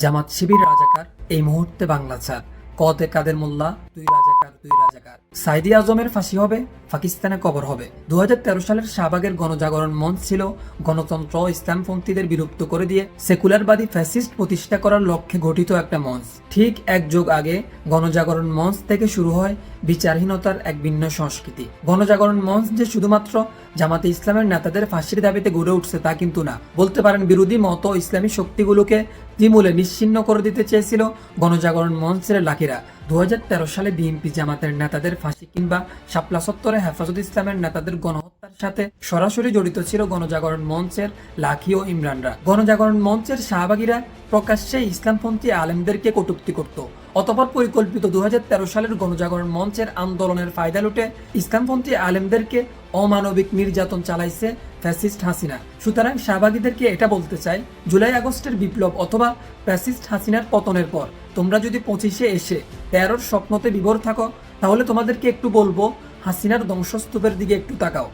জামাত শিবির রাজাকার এই মুহূর্তে বাংলা চার কদে কাদের মোল্লা? রাজাকার রাজাকার। সাইদি আজমের ফাঁসি হবে, পাকিস্তানে কবর হবে। দু সালের শাহবাগের গণজাগরণ মঞ্চ ছিল, গণতন্ত্র ইসলামপন্থীদের বিলুপ্ত করে দিয়ে সেকুলারবাদী ফ্যাসিস্ট প্রতিষ্ঠা করার লক্ষ্যে গঠিত একটা মঞ্চ। ঠিক এক যুগ আগে গণজাগরণ মঞ্চ থেকে শুরু হয় বিচারহীনতার এক ভিন্ন সংস্কৃতি। গণজাগরণ মঞ্চ যে শুধুমাত্র জামাতে ইসলামের নেতাদের ফাঁসির দাবিতে গড়ে উঠছে তা কিন্তু না। বলতে পারেন বিরোধী মত ইসলামী শক্তিগুলোকে দ্বিমূলে নিশ্চিন্ন করে দিতে চেয়েছিল গণজাগরণ মঞ্চের লাকিরা। দু হাজার তেরো সালে বিএনপি জামাতের নেতাদের ফাঁসি কিংবা শাপলা সত্তরে হেফাজত ইসলামের নেতাদের গণহত্যার সাথে সরাসরি জড়িত ছিল গণজাগরণ মঞ্চের লাখি ও ইমরানরা। গণজাগরণ মঞ্চের শাহবাগীরা প্রকাশ্যে ইসলামপন্থী আলেমদেরকে কটুক্তি করত। অতপর পরিকল্পিত দুহাজার তেরো সালের গণজাগরণ মঞ্চের আন্দোলনের ফায়দা লুটে ইসলামপন্থী আলেমদেরকে অমানবিক নির্যাতন চালাইছে ফ্যাসিস্ট হাসিনা। সুতরাং শাহবাগীদেরকে এটা বলতে চাই, জুলাই আগস্টের বিপ্লব অথবা ফ্যাসিস্ট হাসিনার পতনের পর, তোমরা যদি পঁচিশে এসে তেরোর স্বপ্নতে বিভোর থাকো তাহলে তোমাদেরকে একটু বলব হাসিনার ধ্বংসস্তূপের দিকে একটু তাকাও।